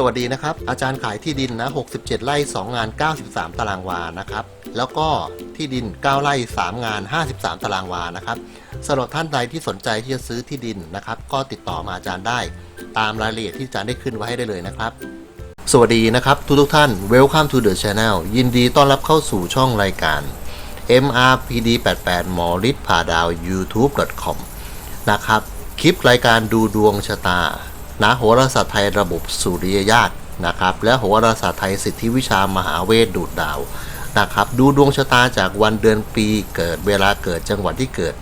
สวัสดีนะครับ อาจารย์ขายที่ดินนะ 67 ไร่ 2 งาน 93 ตารางวานะครับ แล้วก็ที่ดิน 9 ไร่ 3 งาน 53 ตารางวานะครับสำหรับท่านใดที่สนใจที่จะซื้อที่ดินนะครับ ก็ติดต่อมาอาจารย์ได้ ตามรายละเอียดที่อาจารย์ได้ขึ้นไว้ให้ได้เลยนะครับ สวัสดีนะครับทุกทุกท่าน Welcome to the channel ยินดีต้อนรับเข้าสู่ช่องรายการ MRPD 88หมอฤทธิ์ผ่าดาว youtube.com นะครับ คลิปรายการดูดวงชะตา นะโหราศาสตร์ไทยระบบสุริยญาตนะครับ และโหราศาสตร์ไทยสิทธิวิชามหาเวทดูดดาวนะครับ ดูดวงชะตาจากวันเดือนปีเกิดเวลาเกิดจังหวัดที่เกิด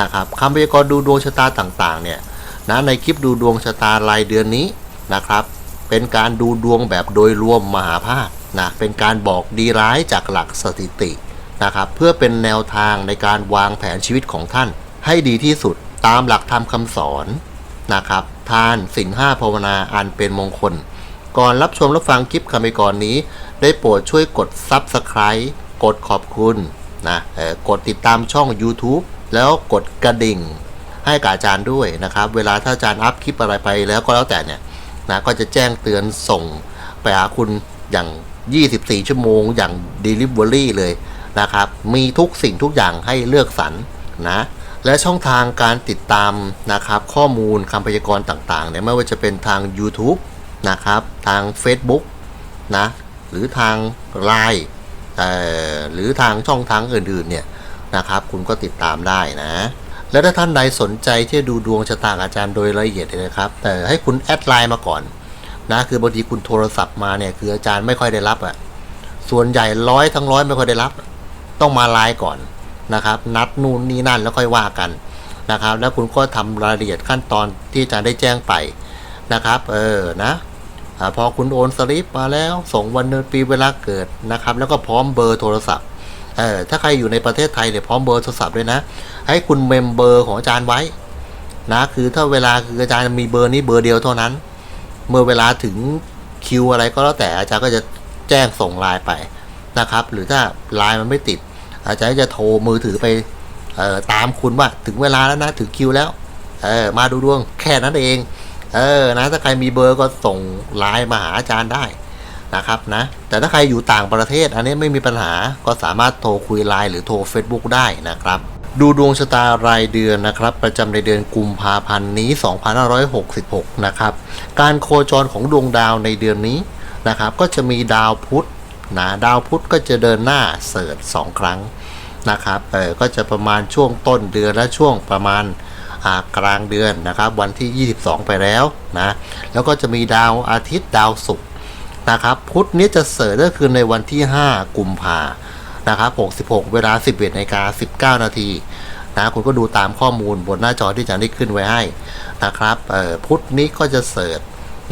นะครับคำพยากรณ์ดูดวงชะตาต่างๆเนี่ยนะในคลิปดูดวงชะตารายเดือนนี้นะครับ เป็นการดูดวงแบบโดยรวมมหาภาคนะเป็นการบอกดีร้ายจากหลักสถิตินะครับเพื่อเป็นแนวทางในการวางแผนชีวิตของท่าน ให้ดีที่สุดตามหลักธรรมคำสอนนะครับ ทานสิ่งห้าภาวนาอันเป็นมงคล ก่อนรับชมรับฟังคลิปคำไปก่อนนี้ ได้โปรดช่วยกด Subscribe กดขอบคุณนะเออกดติดตามช่อง YouTube แล้วกดกระดิ่ง ให้กับอาจารย์ด้วยนะครับ เวลาถ้าอาจารย์อัพคลิปอะไรไปแล้วก็แล้วแต่เนี่ยนะก็จะแจ้งเตือนส่งไปหาคุณอย่าง 24 ชั่วโมงอย่าง Delivery เลยนะครับ มีทุกสิ่งทุกอย่างให้เลือกสรรนะ และช่องทางการติดตามนะครับข้อมูลคำพยากรณ์ต่างๆเนี่ยไม่ว่าจะเป็นทาง YouTube นะครับทาง Facebook นะหรือทาง Line เอ่อหรือทางช่องทางอื่นๆเนี่ยนะครับคุณก็ติดตามได้นะ และถ้าท่านใดสนใจที่จะดูดวงชะตาอาจารย์โดยละเอียดนะครับ แต่ให้คุณแอดไลน์มาก่อนนะคือบางทีคุณโทรศัพท์มาเนี่ยคืออาจารย์ไม่ค่อยได้รับอะ่ะส่วนใหญ่ร้อยทั้งร้อยไม่ค่อยได้รับ ต้องมาไลน์ก่อน นะครับ นัดนู่นนี่นั่นแล้วค่อยว่ากันนะครับ แล้วคุณก็ทำรายละเอียดขั้นตอนที่อาจารย์ได้แจ้งไปนะครับ เออนะพอคุณโอนสลิปมาแล้วส่งวันเดือนปีเวลาเกิดนะครับ แล้วก็พร้อมเบอร์โทรศัพท์เออถ้าใครอยู่ในประเทศไทยเนี่ยพร้อมเบอร์โทรศัพท์ด้วยนะ ให้คุณเมมเบอร์ของอาจารย์ไว้นะคือถ้าเวลาคืออาจารย์มีเบอร์นี้เบอร์เดียวเท่านั้น เมื่อเวลาถึงคิวอะไรก็แล้วแต่อาจารย์ก็จะแจ้งส่งไลน์ไปนะครับ หรือถ้าไลน์มันไม่ติด อาจารย์จะโทรมือถือไปเออตามคุณว่าถึงเวลาแล้วนะถึงคิวแล้วเออมาดูดวงแค่นั้นเอง เออนะถ้าใครมีเบอร์ก็ส่งไลน์มาหาอาจารย์ได้นะครับนะแต่ถ้าใครอยู่ต่างประเทศ อันนี้ไม่มีปัญหาก็สามารถโทรคุยไลน์หรือโทร Facebook ได้นะครับ ดูดวงชะตารายเดือนนะครับ ประจำในเดือนกุมภาพันธ์นี้ 2566 นะครับ การโคจรของดวงดาวในเดือนนี้นะครับ ก็จะมีดาวพุธ นะดาวพุธก็จะเดินหน้าเสิร์ชสองครั้งนะครับเออก็จะประมาณช่วงต้นเดือนและช่วงประมาณกลางเดือนนะครับ วันที่ 22 ไปแล้วนะแล้วก็จะมีดาวอาทิตย์ดาวศุกร์นะครับพุธนี้จะเสิร์ก็คือในวันที่ 5 กุมภานะครับ66 เวลา 11นาฬิกา19 นาทีนะคุณก็ดูตามข้อมูลบนหน้าจอที่อาจารย์ได้ขึ้นไว้ให้นะครับพุธนี้ก็จะเสิร์ช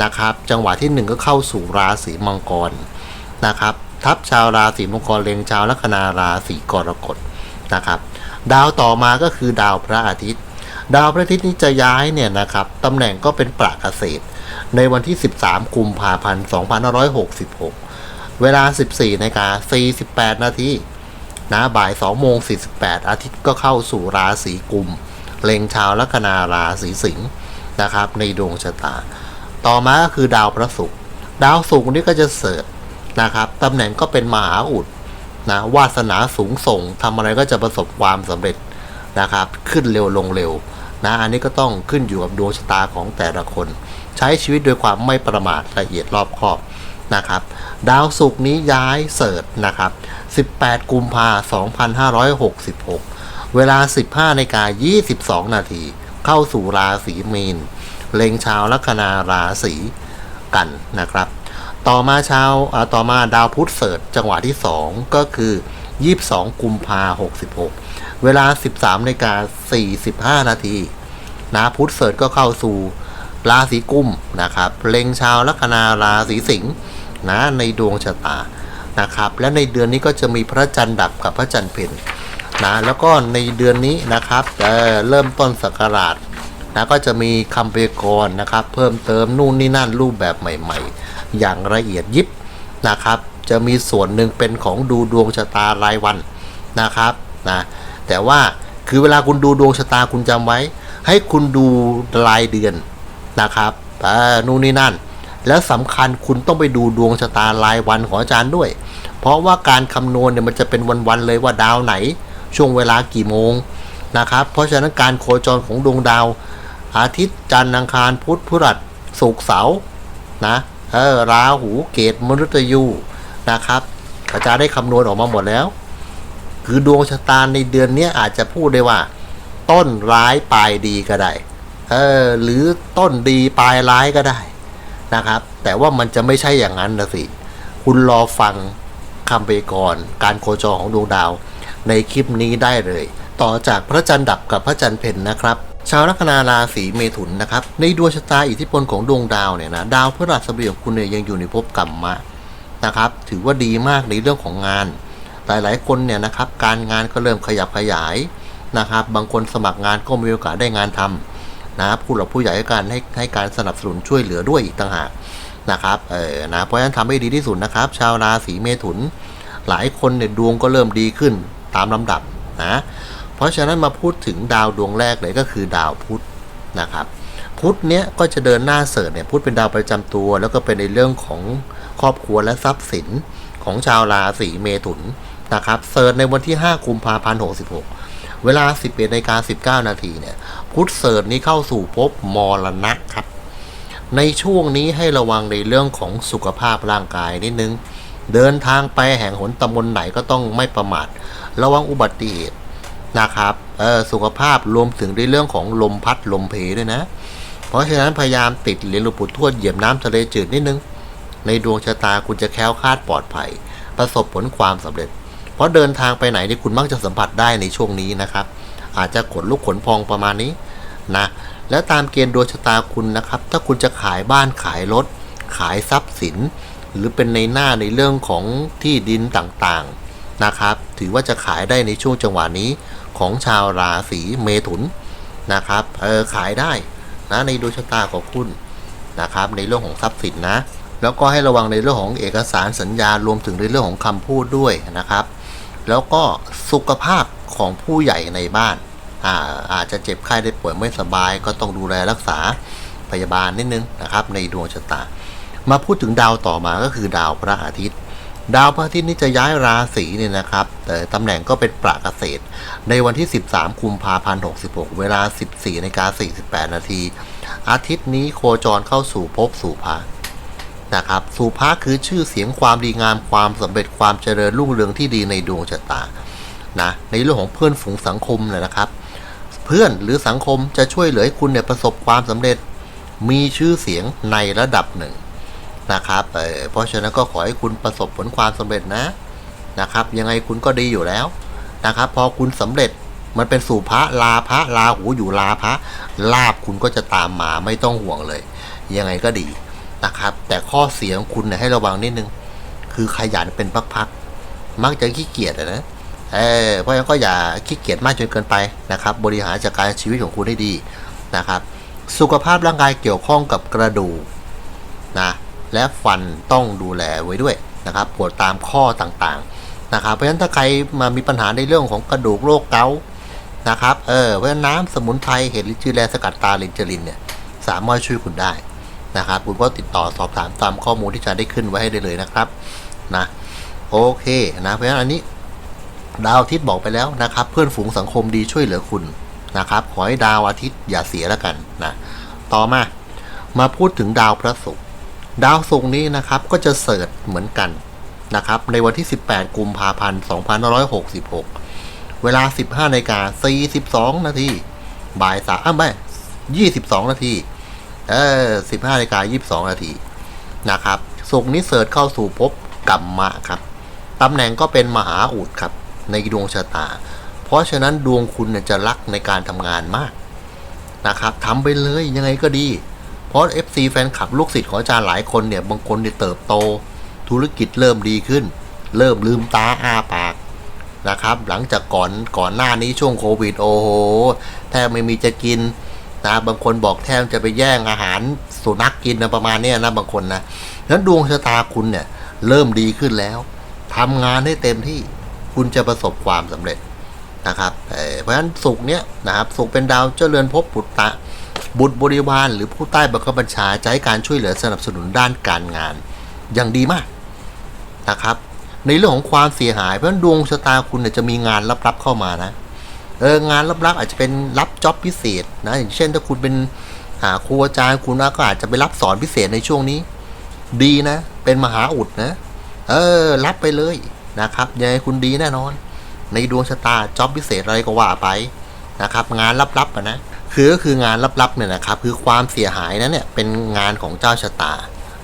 นะครับ จังหวะที่ 1 ก็เข้าสู่ราศีมังกร นะครับ ทับชาวราศีมังกรเล็งชาวลัคนาราศีกรกฎนะครับ ดาวต่อมาก็คือดาวพระอาทิตย์ ดาวพระอาทิตย์นี้จะย้ายเนี่ยนะครับตำแหน่งก็เป็นประเกษตร ในวันที่ 13 กุมภาพันธ์2566 เวลา 14นาฬิกา48 นาทีนะบ่าย 2 โมง 48 อาทิตย์ก็เข้าสู่ราศีกุมเล็งชาวลัคนาราศีสิงห์นะครับ ในดวงชะตา ต่อมาก็คือดาวพระศุกร์ดาวศุกร์นี่ก็จะเสิร์ช นะครับตำแหน่งก็เป็นมหาอุดนะวาสนาสูงส่งทำอะไรก็จะประสบความสำเร็จนะครับ ขึ้นเร็วลงเร็วนะอันนี้ก็ต้องขึ้นอยู่กับดวงชะตาของแต่ละคน ใช้ชีวิตโดยความไม่ประมาทละเอียดรอบคอบนะครับ ดาวศุกร์นี้ย้ายเสิร์ชนะครับ 18 กุมภาพันธ์2566 เวลา 15นาฬิกา22 นาทีเข้าสู่ราศีมีน เล็งชาวลัคนาราศีกันนะครับ ต่อมาชาวอ่าต่อมาดาวพุธเสิร์จังหวะที่ 2 ก็คือ 22 กุมภา66เวลา 13นาฬิกา45 นาทีนะพุธเสิร์ก็เข้าสู่ราศีกุมนะครับเล็งชาวลัคนาราศีสิงห์นะในดวงชะตานะครับ และในเดือนนี้ก็จะมีพระจันทร์ดับกับพระจันทร์เพ็ญนะแล้วก็ในเดือนนี้นะครับเเริ่มต้นศักราชนะก็จะมีคำพยากรณ์นะครับ เพิ่มเติมนู่นนี่นั่นรูปแบบใหม่ ๆ อย่างละเอียดยิบนะครับ จะมีส่วนหนึ่งเป็นของดูดวงชะตารายวันนะครับนะแต่ว่าคือเวลาคุณดูดวงชะตาคุณจำไว้ ให้คุณดูรายเดือนนะครับนู่นนี่นั่น แล้วสำคัญคุณต้องไปดูดวงชะตารายวันของอาจารย์ด้วย เพราะว่าการคำนวณเนี่ยมันจะเป็นวันๆเลยว่าดาวไหน ช่วงเวลากี่โมงนะครับ เพราะฉะนั้นการโคจรของดวงดาว อาทิตย์จันทร์อังคารพุธพฤหัสศุกร์เสาร์นะ เออราหูเกตมฤตยูนะครับ อาจารย์ได้คำนวณออกมาหมดแล้ว คือดวงชะตาในเดือนนี้อาจจะพูดได้ว่า ต้นร้ายปลายดีก็ได้เออหรือต้นดีปลายร้ายก็ได้นะครับ แต่ว่ามันจะไม่ใช่อย่างนั้นนะสิคุณรอฟังคำพยากรณ์การโคจรของดวงดาว ในคลิปนี้ได้เลย ต่อจากพระจันทร์ดับกับพระจันทร์เพ็ญนะครับ ชาวลัคนาราศีเมถุนนะครับ ในดวงชะตาอิทธิพลของดวงดาวเนี่ยนะดาวพฤหัสบดีของคุณเนี่ยยังอยู่ในภพกรรมะนะครับ ถือว่าดีมากในเรื่องของงาน หลายๆคนเนี่ยนะครับ การงานก็เริ่มขยับขยายนะครับ บางคนสมัครงานก็มีโอกาสได้งานทำนะผู้หลักผู้ใหญ่ให้การให้ให้การสนับสนุนช่วยเหลือด้วยอีกต่างหากนะครับเออนะเพราะฉะนั้นทำให้ดีที่สุดนะครับ ชาวราศีเมถุน หลายคนเนี่ยดวงก็เริ่มดีขึ้นตามลำดับนะ ราะฉะนั้นมาพูดถึงดาวดวงแรกเลยก็คือดาวพุธนะครับ พุธเนี้ยก็จะเดินหน้าเสริฐเนี่ยพุธเป็นดาวประจำตัว แล้วก็เป็นในเรื่องของครอบครัวและทรัพย์สินของชาวราศีเมถุนนะครับเสริฐในวันที่ 5 กุมภาพันธ์66 เวลา 11นาฬิกา19 นาทีเนี่ย พุธเสริฐนี้เข้าสู่ภพมรณะครับ ในช่วงนี้ให้ระวังในเรื่องของสุขภาพร่างกายนิดนึง เดินทางไปแห่งหนตำบลไหนก็ต้องไม่ประมาท ระวังอุบัติเหตุ นะครับเออสุขภาพรวมถึงในเรื่องของลมพัดลมเพด้วยนะ เพราะฉะนั้นพยายามติดเหรียญหลวงปู่ทวดเหยียบน้ำทะเลจืดนิดนึง ในดวงชะตาคุณจะแคล้วคลาดปลอดภัย ประสบผลความสำเร็จ เพราะเดินทางไปไหนนี่คุณมักจะสัมผัสได้ในช่วงนี้นะครับ อาจจะขนลุกขนพองประมาณนี้นะแล้วตามเกณฑ์ดวงชะตาคุณนะครับ ถ้าคุณจะขายบ้านขายรถขายทรัพย์สิน หรือเป็นในหน้าในเรื่องของที่ดินต่างๆนะครับ ถือว่าจะขายได้ในช่วงจังหวะนี้ ของชาวราศีเมถุนนะครับเออขายได้นะในดวงชะตาของคุณนะครับ ในเรื่องของทรัพย์สินนะแล้วก็ให้ระวังในเรื่องของเอกสารสัญญารวมถึงในเรื่องของคำพูดด้วยนะครับ แล้วก็สุขภาพของผู้ใหญ่ในบ้านอาอาจจะเจ็บไข้ได้ป่วยไม่สบาย ก็ต้องดูแลรักษาพยาบาลนิดนึงนะครับ ในดวงชะตา มาพูดถึงดาวต่อมาก็คือดาวพระอาทิตย์ ดาวพระอาทิตย์นี้จะย้ายราศีเนี่ยนะครับ แต่ตำแหน่งก็เป็นประเกษตร ในวันที่ 13 กุมภาพันธ์ 66 เวลา 14นาฬิกา48 นาที อาทิตย์นี้โคจรเข้าสู่ภพสู่ภานะครับสุภาคือชื่อเสียงความดีงามความสำเร็จความเจริญรุ่งเรืองที่ดีในดวงชะตา นะ ในเรื่องของเพื่อนฝูงสังคมเนี่ยนะครับ เพื่อนหรือสังคมจะช่วยเหลือให้คุณเนี่ยประสบความสำเร็จ มีชื่อเสียงในระดับหนึ่ง นะครับเเพราะฉะนั้นก็ขอให้คุณประสบผลความสำเร็จนะนะครับ ยังไงคุณก็ดีอยู่แล้วนะครับ พอคุณสำเร็จมันเป็นสู่พระลาพระลาหูอยู่ลาพระลาบคุณก็จะตามมาไม่ต้องห่วงเลย ยังไงก็ดีนะครับ แต่ข้อเสียของคุณเนี่ยให้ระวังนิดนึง คือขยันเป็นพักๆมักจะขี้เกียจนะเออเพราะฉะนั้นก็อย่าขี้เกียจมากจนเกินไปนะครับ บริหารจัดการชีวิตของคุณให้ดีนะครับ สุขภาพร่างกายเกี่ยวข้องกับกระดูกนะ และฟันต้องดูแลไว้ด้วยนะครับปวดตามข้อต่างๆนะครับเพราะฉะนั้นถ้าใครมามีปัญหาในเรื่องของกระดูกโรคเกาต์นะครับเออเพราะฉะนั้นน้ำสมุนไพรเห็ดลิจือแลสกัดตาลินเจลินเนี่ยสามารถช่วยคุณได้นะครับคุณก็ติดต่อสอบถามตามข้อมูลที่จะได้ขึ้นไว้ให้ได้เลยนะครับนะโอเคนะเพราะฉะนั้นอันนี้ดาวอาทิตย์บอกไปแล้วนะครับ เพื่อนฝูงสังคมดีช่วยเหลือคุณนะครับขอให้ดาวอาทิตย์อย่าเสียแล้วกันนะต่อมามาพูดถึงดาวพระศุกร์ ดาวศุกร์นี้นะครับก็จะเสิร์ชเหมือนกันนะครับในวันที่ 18 กุมภาพันธ์ 2566 เวลา 15นาฬิกา42 นาทีบ่ายสามอะไม่ 22 นาทีเออสิบห้านาฬิกายี่สิบสองนาทีนะครับสุกร์นี้เสิร์ชเข้าสู่ภพกัมมะครับตำแหน่งก็เป็นมหาอุดครับในดวงชะตา เพราะฉะนั้นดวงคุณเนี่ยจะรักในการทำงานมากนะครับทำไปเลยยังไงก็ดี เพราะ FC แฟนคลับลูกศิษย์ของอาจารย์หลายคนเนี่ยบางคนเนี่ยเติบโต ธุรกิจเริ่มดีขึ้น เริ่มลืมตาอ้าปากนะครับ หลังจากก่อนก่อนหน้านี้ช่วงโควิดโอ้โหแทบไม่มีจะกินนะบางคนบอกแทบจะไปแย่งอาหารสุนัขกกินนะประมาณนี้นะบางคนนะนั้นดวงชะตาคุณเนี่ยเริ่มดีขึ้นแล้วทำงานให้เต็มที่คุณจะประสบความสำเร็จนะครับเพราะฉะนั้นสุกร์เนี้ยนะครับสุกร์เป็นดาวเจ้าเรือนภพปุตตะ บุตรบริวารหรือผู้ใต้บังคับบัญชาจะให้การช่วยเหลือสนับสนุนด้านการงาน อย่างดีมากนะครับ ในเรื่องของความเสียหาย เพราะดวงชะตาคุณเนี่ยจะมีงานลับๆเข้ามานะเอองานลับๆอาจจะเป็นรับจ็อบพิเศษนะอย่างเช่นถ้าคุณเป็นหาครูอาจารย์คุณก็อาจจะไปรับสอนพิเศษในช่วงนี้ ดีนะ เป็นมหาอุดนะ เออ รับไปเลยนะครับยังไงคุณดีแน่นอน ในดวงชะตาจ็อบพิเศษอะไรก็ว่าไปนะครับ งานลับๆนะ คือก็คืองานลับๆเนี่ยนะครับ คือความเสียหายนั้นเนี่ยเป็นงานของเจ้าชะตา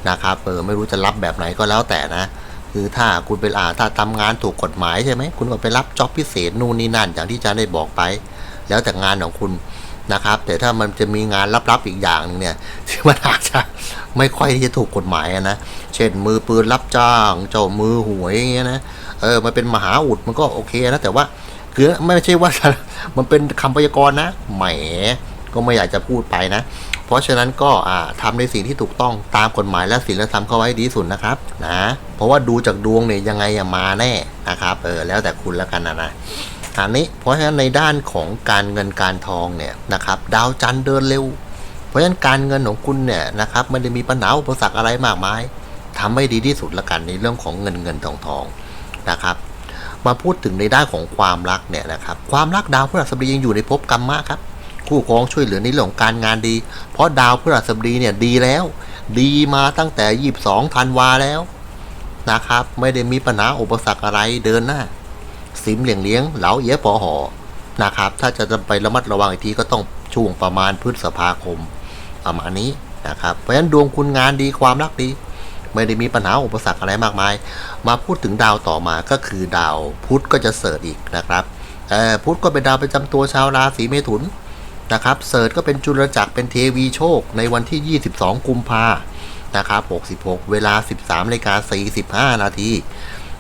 นะครับเออไม่รู้จะรับแบบไหนก็แล้วแต่นะ คือถ้าคุณเป็นอาถ้าทำงานถูกกฎหมายใช่ไหมคุณก็ไปรับจ็อบพิเศษนู่นนี่นั่น อย่างที่อาจารย์ได้บอกไป แล้วแต่งานของคุณนะครับ แต่ถ้ามันจะมีงานลับๆอีกอย่างหนึงเนี่ยที่มันอาจจะไม่ค่อยที่จะถูกกฎหมายนะเช่นมือปืนรับจ้าง เจ้ามือหวยอย่างเงี้ยนะเออมันเป็นมหาอุดมันก็โอเคนะแต่ว่า คือไม่ใช่ว่ามันเป็นคำพยากรณ์นะแหมก็ไม่อยากจะพูดไปนะ เพราะฉะนั้นก็อ่าทำในสิ่งที่ถูกต้องตามกฎหมายและศีลธรรมเข้าไว้ดีสุดนะครับนะ เพราะว่าดูจากดวงเนี่ยยังไงอะมาแน่นะครับเออแล้วแต่คุณแล้วกันนะนะอันนี้เพราะฉะนั้นในด้านของการเงินการทองเนี่ยนะครับดาวจันทร์เดินเร็ว เพราะฉะนั้นการเงินของคุณเนี่ยนะครับไม่ได้มีปัญหาอุปสรรคอะไรมากมายทำให้ดีที่สุดละกันในเรื่องของเงินเงินทองทองนะครับ มาพูดถึงในด้านของความรักเนี่ยนะครับความรักดาวพฤหัสบดียังอยู่ในภพกรรมะครับคู่ครองช่วยเหลือในเรื่องของการงานดี เพราะดาวพฤหัสบดีเนี่ยดีแล้ว ดีมาตั้งแต่22ธันวาแล้วนะครับ ไม่ได้มีปัญหาอุปสรรคอะไรเดินหน้าสิมเหลียงเลี้ยงเหลาเย๋ปอหอนะครับ ถ้าจะไประมัดระวังอีกทีก็ต้องช่วงประมาณพฤษภาคมประมาณนี้นะครับเพราะฉะนั้นดวงคุณงานดีความรักดี ไม่ได้มีปัญหาอุปสรรคอะไรมากมาย มาพูดถึงดาวต่อมาก็คือดาวพุธก็จะเสิร์ชอีกนะครับเอ่อพุธก็เป็นดาวประจำตัวชาวราศีเมถุนนะครับเสิร์ชก็เป็นจุลจักรเป็นเทวีโชคในวันที่ 22 กุมภานะครับ66 เวลา 13นาฬิกา45 นาที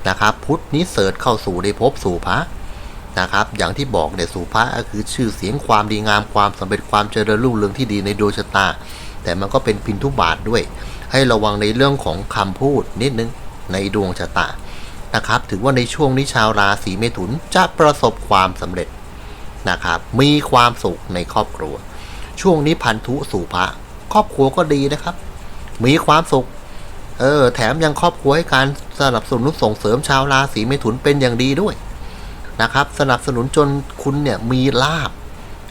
นะครับพุธนี้เสิร์ชเข้าสู่ในภพสู่พระนะครับอย่างที่บอกเนี่ยสู่พระก็คือชื่อเสียงความดีงามความสำเร็จความเจริญรุ่งเรืองที่ดีในดวงชะตา แต่มันก็เป็นพินทุบาทด้วย ให้ระวังในเรื่องของคำพูดนิดนึงในดวงชะตานะครับถือว่าในช่วงนี้ชาวราศีเมถุนจะประสบความสำเร็จนะครับมีความสุขในครอบครัว ช่วงนี้พันธุสู่พระครอบครัวก็ดีนะครับ มีความสุขเออแถมยังครอบครัวให้การสนับสนุนส่งเสริมชาวราศีเมถุนเป็นอย่างดีด้วยนะครับ สนับสนุนจนคุณเนี่ยมีลาบ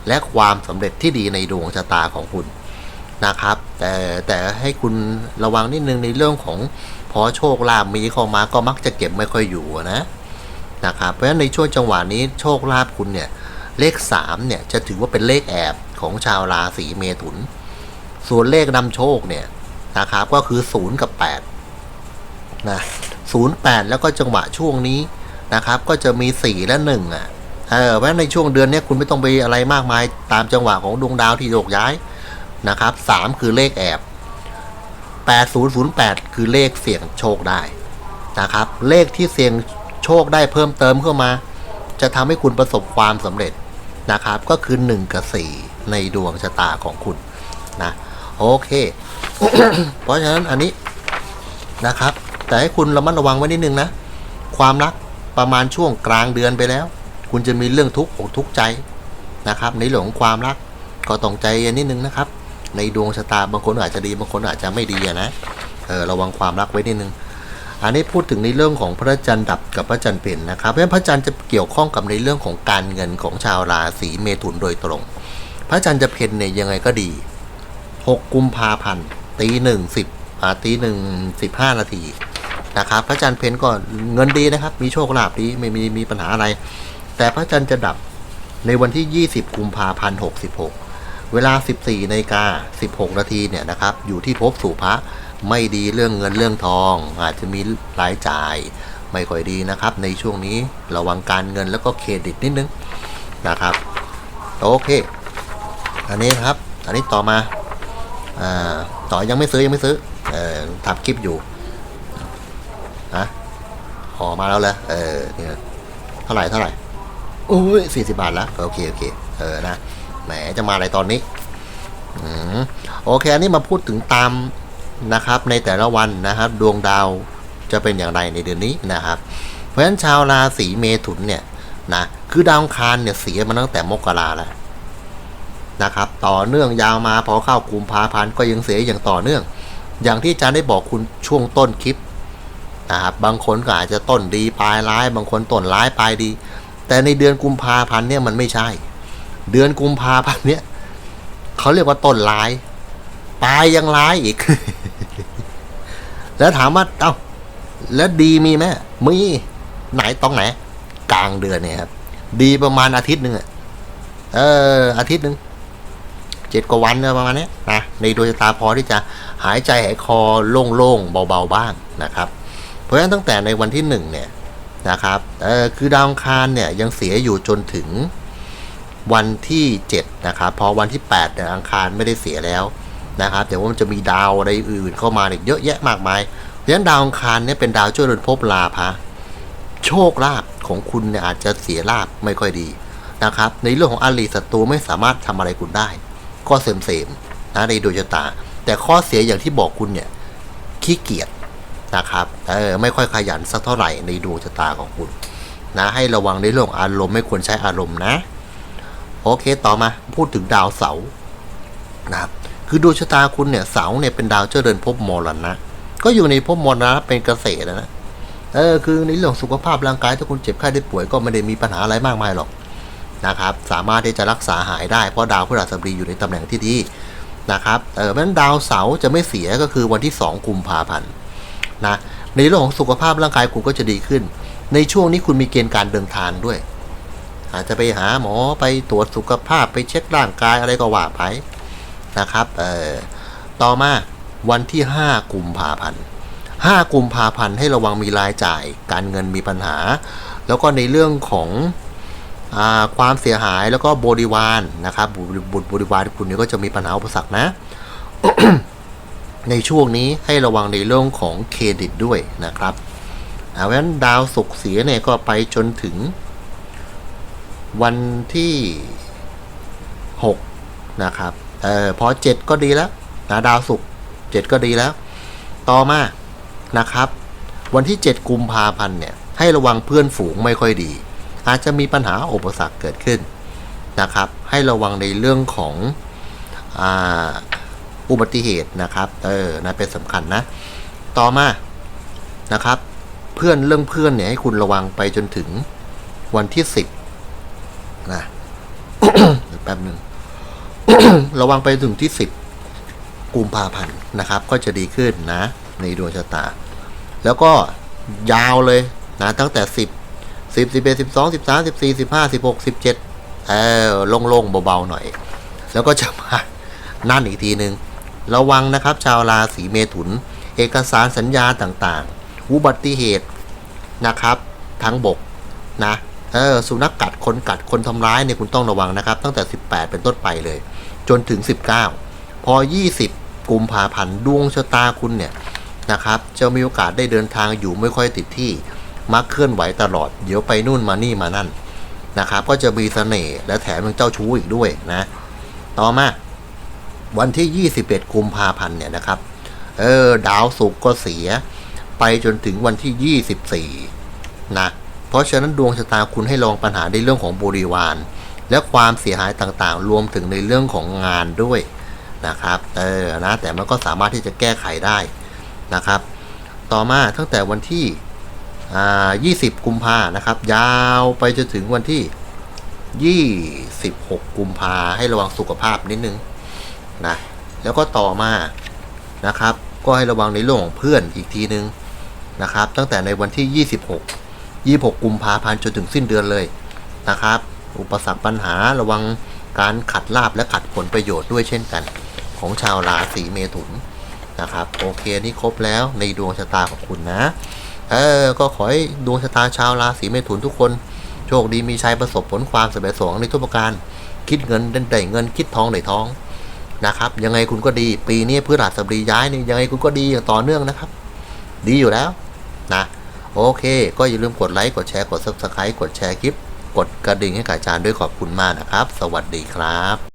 และความสำเร็จที่ดีในดวงชะตาของคุณ นะครับ แต่แต่ให้คุณระวังนิดนึงในเรื่องของพอโชคลาภมีเข้ามาก็มักจะเก็บไม่ค่อยอยู่นะนะครับเพราะฉะนั้นในช่วงจังหวะนี้โชคลาภคุณเนี่ยเลข3เนี่ยจะถือว่าเป็นเลขแอบของชาวราศีเมถุน ส่วนเลขนำโชคเนี่ยนะครับก็คือ 0 กับ8นะศูนย์แปดแล้วก็จังหวะช่วงนี้นะครับก็จะมีสี่และหนึ่งอะเออเพราะฉะนั้นในช่วงเดือนนี้คุณไม่ต้องไปอะไรมากมายตามจังหวะของดวงดาวที่โยกย้าย นะครับสามคือเลขแอบแปดศูนย์ศูนย์แปดคือเลขเสี่ยงโชคได้นะครับ เลขที่เสี่ยงโชคได้เพิ่มเติมเข้ามา จะทำให้คุณประสบความสำเร็จนะครับ ก็คือหนึ่งกับสี่ในดวงชะตาของคุณนะโอเค เพราะฉะนั้นอันนี้นะครับ แต่ให้คุณระมัดระวังไว้นิดนึงนะ ความรักประมาณช่วงกลางเดือนไปแล้ว คุณจะมีเรื่องทุกข์อกทุกข์ใจนะครับ ในเรื่องของความรักก็ต้องใจเย็นนิดนึงนะครับ ในดวงชะตาบางคนอาจจะดีบางคนอาจจะไม่ดีนะเออระวังความรักไว้นิดนึงอันนี้พูดถึงในเรื่องของพระจันทร์ดับกับพระจันทร์เปลี่ยนนะครับเพราะฉะนั้นพระจันทร์จะเกี่ยวข้องกับในเรื่องของการเงินของชาวราศีเมถุนโดยตรง พระจันทร์จะเพนเนี่ยยังไงก็ดี 6 กุมภาพันธ์ตีหนึ่งสิบอาตีหนึ่งสิบห้านาทีนะครับพระจันทร์เพนก็เงินดีนะครับ มีโชคลาภดีไม่มีมีปัญหาอะไร แต่พระจันทร์จะดับในวันที่ 20 กุมภาพันธ์66 เวลา 14นาฬิกา16 นาทีเนี่ยนะครับ อยู่ที่ภพสู่พระไม่ดีเรื่องเงินเรื่องทอง อาจจะมีรายจ่าย ไม่ค่อยดีนะครับ ในช่วงนี้ระวังการเงินแล้วก็เครดิตนิดนึงนะครับโอเค อันนี้ครับ อันนี้ต่อมาอ่าต่อยังไม่ซื้อยังไม่ซื้อเอ่อทำคลิปอยู่ฮะห่อมาแล้วเลยเออเนี่ยเท่าไหร่เท่าไหร่โอ้ยสี่สิบาทแล้วโอเคโอเคเออนะ แหมจะมาอะไรตอนนี้อืมโอเค อันนี้มาพูดถึงตามนะครับในแต่ละวันนะครับดวงดาวจะเป็นอย่างไรในเดือนนี้นะครับ เพราะฉะนั้นชาวราศีเมถุนเนี่ยนะคือดาวคารเนี่ยเสียมาตั้งแต่มกราแล้วนะครับต่อเนื่องยาวมาพอเข้ากุมภาพันธ์ก็ยังเสียอย่างต่อเนื่อง อย่างที่อาจารย์ได้บอกคุณช่วงต้นคลิปนะครับบางคนก็อาจจะต้นดีปลายร้าย บางคนต้นร้ายปลายดี แต่ในเดือนกุมภาพันธ์เนี่ยมันไม่ใช่ เดือนกุมภาพันธ์เนี่ยเขาเรียกว่าต้นร้ายปลายยังร้ายอีก แล้วถามว่าเอ้าแล้วดีมีไหมมีไหนตรงไหน กลางเดือนเนี่ยครับ ดีประมาณอาทิตย์หนึ่งอะเออ อาทิตย์หนึ่งเจ็ดกว่าวันประมาณนี้นะในดวงชะตาพอที่จะหายใจหายคอโล่งๆเบาๆบ้างนะครับ เพราะฉะนั้นตั้งแต่ในวันที่หนึ่งเนี่ยนะครับเออคือดาวอังคารเนี่ยยังเสียอยู่จนถึง วันที่เจ็ดนะครับ พอวันที่แปดเนี่ยอังคารไม่ได้เสียแล้วนะครับแต่ว่ามันจะมีดาวอะไรอื่นเข้ามาอีกเยอะแยะมากมายเพราะฉะนั้นดาวอังคารเนี่ยเป็นดาวช่วยเรือนภพลาภะโชคลาภของคุณเนี่ยอาจจะเสียลาภไม่ค่อยดีนะครับ ในเรื่องของอาลีศัตรูไม่สามารถทำอะไรคุณได้ ก็เสมเสมนะในดวงชะตา แต่ข้อเสียอย่างที่บอกคุณเนี่ยขี้เกียจนะครับเออไม่ค่อยขยันสักเท่าไหร่ในดวงชะตาของคุณนะให้ระวังในเรื่ององอารมณ์ไม่ควรใช้อารมณ์นะ โอเคต่อมาพูดถึงดาวเสาร์นะครับคือดวงชะตาคุณเนี่ยเสาร์เนี่ยเป็นดาวเจ้าเดินภพมรณะ ก็อยู่ในภพมรณะเป็นเกษตรนะเออคือในเรื่องสุขภาพร่างกายถ้าคุณเจ็บไข้ได้ป่วยก็ไม่ได้มีปัญหาอะไรมากมายหรอกนะครับ สามารถที่จะรักษาหายได้เพราะดาวพฤหัสบดีอยู่ในตำแหน่งที่ดีนะครับเออเพราะฉะนั้นดาวเสาร์จะไม่เสียก็คือวันที่ 2 กุมภาพันธ์นะในเรื่องของสุขภาพร่างกายคุณก็จะดีขึ้น ในช่วงนี้คุณมีเกณฑ์การเดินทางด้วย อาจจะไปหาหมอไปตรวจสุขภาพไปเช็คร่างกายอะไรก็ว่าไปนะครับเออต่อมาวันที่ 5กุมภาพันธ์5กุมภาพันธ์ให้ระวังมีรายจ่าย การเงินมีปัญหา แล้วก็ในเรื่องของอความเสียหายแล้วก็บริวารนะครับบุตรบริวารคุณนี่ก็จะมีปัญหาอุปสรรคนะ ในช่วงนี้ให้ระวังในเรื่องของเครดิตด้วยนะครับเอาเพราะฉะนั้นดาวศุกร์เสียเนี่ยก็ไปจนถึง วันที่ 6 นะครับ เออพอ 7 ก็ดีแล้วนะดาวศุกร์7ก็ดีแล้ว ต่อมานะครับ วันที่ 7 กุมภาพันธ์เนี่ย ให้ระวังเพื่อนฝูงไม่ค่อยดี อาจจะมีปัญหาอุปสรรคเกิดขึ้นนะครับ ให้ระวังในเรื่องของอ,อุบัติเหตุนะครับ เออนะเป็นสำคัญนะ ต่อมานะครับ เพื่อนเรื่องเพื่อนเนี่ยให้คุณระวังไปจนถึงวันที่ 10 นะเดี๋ยวแป๊บหนึ่งระวังไปถึงที่10กุมภาพันธ์นะครับ ก็จะดีขึ้นนะ ในดวงชะตา แล้วก็ยาวเลยนะตั้งแต่10 10 11 12 13 14 15 16 17เออโล่งๆเบาๆหน่อย แล้วก็จะมานั่นอีกทีหนึ่งระวังนะครับ ชาวราศีเมถุน เอกสารสัญญาต่างๆ อุบัติเหตุนะครับ ทั้งบกนะ เออสุนัขกัดคนกัดคนทำร้ายเนี่ยคุณต้องระวังนะครับ ตั้งแต่ 18 เป็นต้นไปเลย จนถึง 19 พอ 20 กุมภาพันธ์ดวงชะตาคุณเนี่ยนะครับจะมีโอกาสได้เดินทางอยู่ไม่ค่อยติดที่มักเคลื่อนไหวตลอด เดี๋ยวไปนู่นมานี่มานั่นนะครับ ก็จะมีเสน่ห์และแถมยังเจ้าชู้อีกด้วยนะ ต่อมาวันที่ 21 กุมภาพันธ์เนี่ยนะครับ เออ ดาวศุกร์ก็เสีย ไปจนถึงวันที่ 24 นะ เพราะฉะนั้นดวงชะตาคุณให้ลองปัญหาในเรื่องของบริวาร และความเสียหายต่างๆ รวมถึงในเรื่องของงานด้วยนะครับเออนะแต่มันก็สามารถที่จะแก้ไขได้นะครับ ต่อมาตั้งแต่วันที่ 20 กุมภานะครับ ยาวไปจนถึงวันที่ 26 กุมภาให้ระวังสุขภาพนิดนึงนะแล้วก็ต่อมานะครับ ก็ให้ระวังในเรื่องของเพื่อนอีกทีนึงนะครับ ตั้งแต่ในวันที่ 26 26 กุมภาพันธ์จนถึงสิ้นเดือนเลยนะครับ อุปสรรคปัญหาระวังการขัดลาบและขัดผลประโยชน์ด้วยเช่นกัน ของชาวราศีเมถุนนะครับ โอเคนี่ครบแล้วในดวงชะตาของคุณนะ เออ ก็ขอให้ดวงชะตาชาวราศีเมถุนทุกคน โชคดีมีชัยประสบผลความสำเร็จสองในทุกประการ คิดเงินได้เงินคิดทองได้ทองนะครับ ยังไงคุณก็ดี ปีนี้พฤหัสบดีย้ายนี่ยังไงคุณก็ดีอย่างต่อเนื่องนะครับ ดีอยู่แล้วนะ โอเค ก็อย่าลืมกดไลค์ กดแชร์ กด subscribe กดแชร์คลิป กดกระดิ่งให้กับอาจารย์ด้วยขอบคุณมากนะครับ สวัสดีครับ